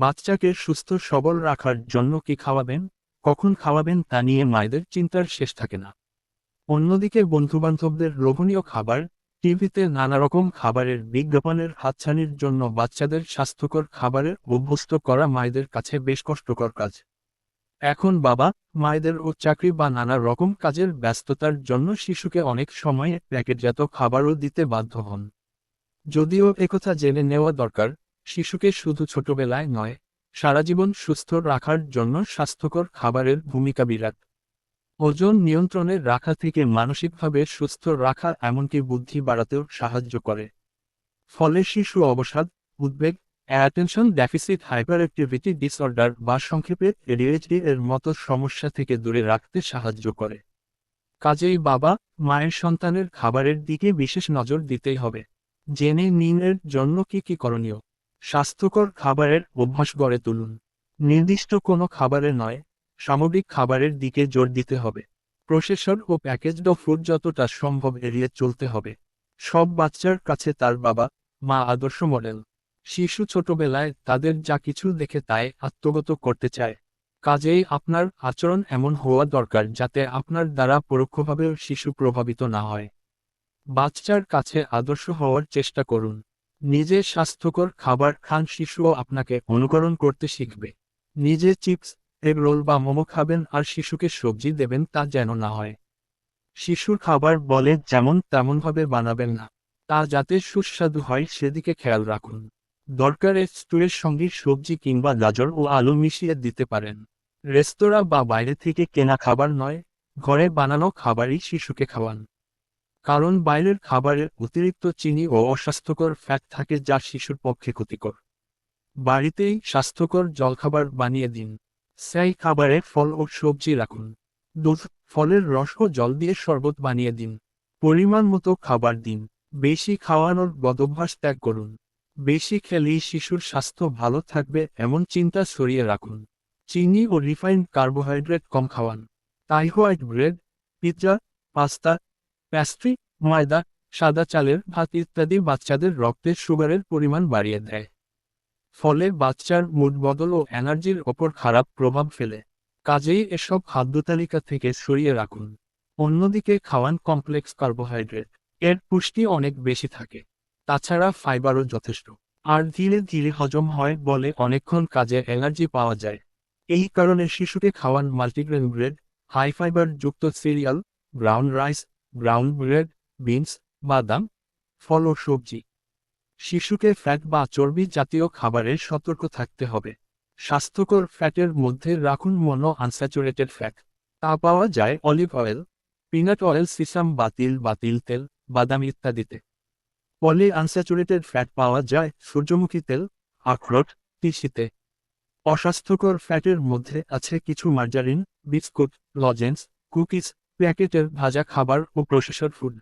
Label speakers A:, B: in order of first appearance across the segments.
A: বাচ্চাকে সুস্থ সবল রাখার জন্য কি খাওয়াবেন? কখন খাওয়াবেন তা নিয়ে মায়েদের চিন্তার শেষ থাকে না। অন্যদিকে বন্ধুবান্ধবদের লোভনীয় খাবার, টিভিতে নানা রকম খাবারের বিজ্ঞাপনের হাতছানির জন্য বাচ্চাদের স্বাস্থ্যকর খাবারের অভ্যস্ত করা মায়েদের কাছে বেশ কষ্টকর কাজ। এখন বাবা, মায়েদের ও চাকরি বা নানা রকম কাজের ব্যস্ততার জন্য শিশুকে অনেক সময় প্যাকেটজাত খাবারও দিতে বাধ্য হন। যদিও একথা জেনে নেওয়া দরকার শিশুকে শুধু ছোটবেলায় নয়, সারা জীবন সুস্থ রাখার জন্য স্বাস্থ্যকর খাবারের ভূমিকা বিরাট। ওজন নিয়ন্ত্রণে রাখা থেকে মানসিকভাবে সুস্থ রাখা এমনকি বুদ্ধি বাড়াতেও সাহায্য করে। ফলে শিশু অবসাদ, উদ্বেগ, attention deficit hyperactivity disorder বা সংক্ষেপে এডিএইচডি এর মতো সমস্যা থেকে দূরে রাখতে সাহায্য করে। কাজেই বাবা, মায়ের সন্তানের খাবারের দিকে বিশেষ নজর দিতেই হবে। জেনে নিন এর জন্য কি কি করণীয়। স্বাস্থ্যকর খাবারের অভ্যাস গড়ে তুলুন। নির্দিষ্ট কোনো খাবারে নয়, সামগ্রিক খাবারের দিকে জোর দিতে হবে। প্রসেসর ও প্যাকেজড ফুড যতটা সম্ভব এড়িয়ে চলতে হবে। সব বাচ্চার কাছে তার বাবা, মা আদর্শ মডেল। শিশু ছোটবেলায় তাদের যা কিছু দেখে তাই আত্মগত করতে চায়। কাজেই আপনার আচরণ এমন হওয়া দরকার যাতে আপনার দ্বারা পরোক্ষভাবে শিশু প্রভাবিত না হয়। বাচ্চার কাছে আদর্শ হওয়ার চেষ্টা করুন। নিজে স্বাস্থ্যকর খাবার খান, শিশুও আপনাকে অনুকরণ করতে শিখবে। নিজে চিপস, এগ রোল বা মোমো খাবেন আর শিশুকে সবজি দেবেন তা যেন না হয়। শিশুর খাবার বলে যেমন তেমনভাবে বানাবেন না। তা যাতে সুস্বাদু হয় সেদিকে খেয়াল রাখুন। দরকারে স্টুয়ের সঙ্গে সবজি কিংবা গাজর ও আলু মিশিয়ে দিতে পারেন। রেস্তোরাঁ বা বাইরে থেকে কেনা খাবার নয়, ঘরে বানানো খাবারই শিশুকে খাওয়ান। কারণ বাইরের খাবারে অতিরিক্ত চিনি ও অস্বাস্থ্যকর ফ্যাট থাকে যা শিশুর পক্ষে ক্ষতিকর। বাড়িতেই স্বাস্থ্যকর জলখাবার বানিয়ে দিন। সেই খাবারে ফল ও সবজি রাখুন। দুধ, ফলের রস ও জল দিয়ে শরবত বানিয়ে দিন। পরিমাণ মতো খাবার দিন। বেশি খাওয়ানোর বদভ্যাস ত্যাগ করুন। বেশি খেলেই শিশুর স্বাস্থ্য ভালো থাকবে এমন চিন্তা সরিয়ে রাখুন। চিনি ও রিফাইন্ড কার্বোহাইড্রেট কম খাওয়ান। তাই white bread, pizza, pasta pastry, ময়দা, সাদা চালের ভাত ইত্যাদি বাচ্চাদের রক্তে সুগারের পরিমাণ বাড়িয়ে দেয়। ফলে বাচ্চার মুড বদল ও এনার্জির ওপর খারাপ প্রভাব ফেলে। কাজেই এসব খাদ্য তালিকা থেকে সরিয়ে রাখুন। অন্যদিকে খাওয়ান কমপ্লেক্স কার্বোহাইড্রেট, এর পুষ্টি অনেক বেশি থাকে। তাছাড়া ফাইবারও যথেষ্ট। আর ধীরে ধীরে হজম হয় বলে অনেকক্ষণ কাজে এনার্জি পাওয়া যায়। এই কারণে শিশুকে খাওয়ান মাল্টিগ্রেন ব্রেড হাই ফাইবার যুক্ত cereal brown rice brown bread beans বাদাম, ফল ও সবজি। শিশুকে ফ্যাট বা চর্বি জাতীয় খাবারে সতর্ক থাকতে হবে। স্বাস্থ্যকর ফ্যাটের মধ্যে রাখুন মনো আনস্যাচুরেটেড ফ্যাট তা পাওয়া যায় olive oil peanut oil sesame বাতিল বাতিল তেল বাদাম ইত্যাদিতে। পলি আনস্যাচুরেটেড ফ্যাট পাওয়া যায় সূর্যমুখী তেল, আখরোট, তিসিতে। অস্বাস্থ্যকর ফ্যাটের মধ্যে আছে কিছু মার্জারিন বিস্কুট লজেন্স কুকিজ প্যাকেটের ভাজা খাবার ও প্রসেসর ফুড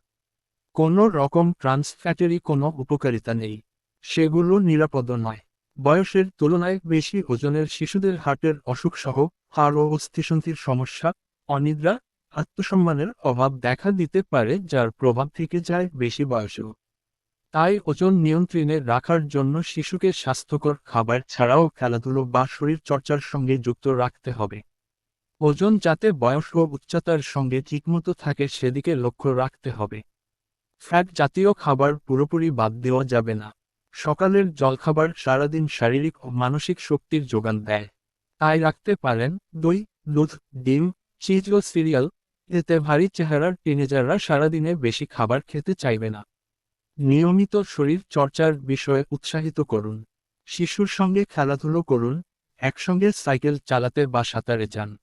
A: কোনো রকম ট্রান্স ফ্যাটেরই কোনো উপকারিতা নেই। সেগুলো নিরাপদ নয়। বয়সের তুলনায় বেশি ওজনের শিশুদের হার্টের অসুখ সহ হাড় ও অস্থিসন্ধির সমস্যা, অনিদ্রা, আত্মসম্মানের অভাব দেখা দিতে পারে, যার প্রভাব থেকে যায় বেশি বয়সেও। তাই ওজন নিয়ন্ত্রণে রাখার জন্য শিশুকে স্বাস্থ্যকর খাবার ছাড়াও খেলাধুলো বা শরীর চর্চার সঙ্গে যুক্ত রাখতে হবে। ওজন যাতে বয়স ও উচ্চতার সঙ্গে ঠিকমতো থাকে সেদিকে লক্ষ্য রাখতে হবে। ফ্যাট জাতীয় খাবার পুরোপুরি বাদ দেওয়া যাবে না। সকালের জলখাবার সারাদিন শারীরিক ও মানসিক শক্তির যোগান দেয়। তাই রাখতে পারেন দই, দুধ, ডিম, চিজ ও সিরিয়াল। এতে ভারী চেহারার টিনেজাররা সারাদিনে বেশি খাবার খেতে চাইবে না। নিয়মিত শরীর চর্চার বিষয়ে উৎসাহিত করুন। শিশুর সঙ্গে খেলাধুলো করুন। একসঙ্গে সাইকেল চালাতে বা সাঁতারে যান।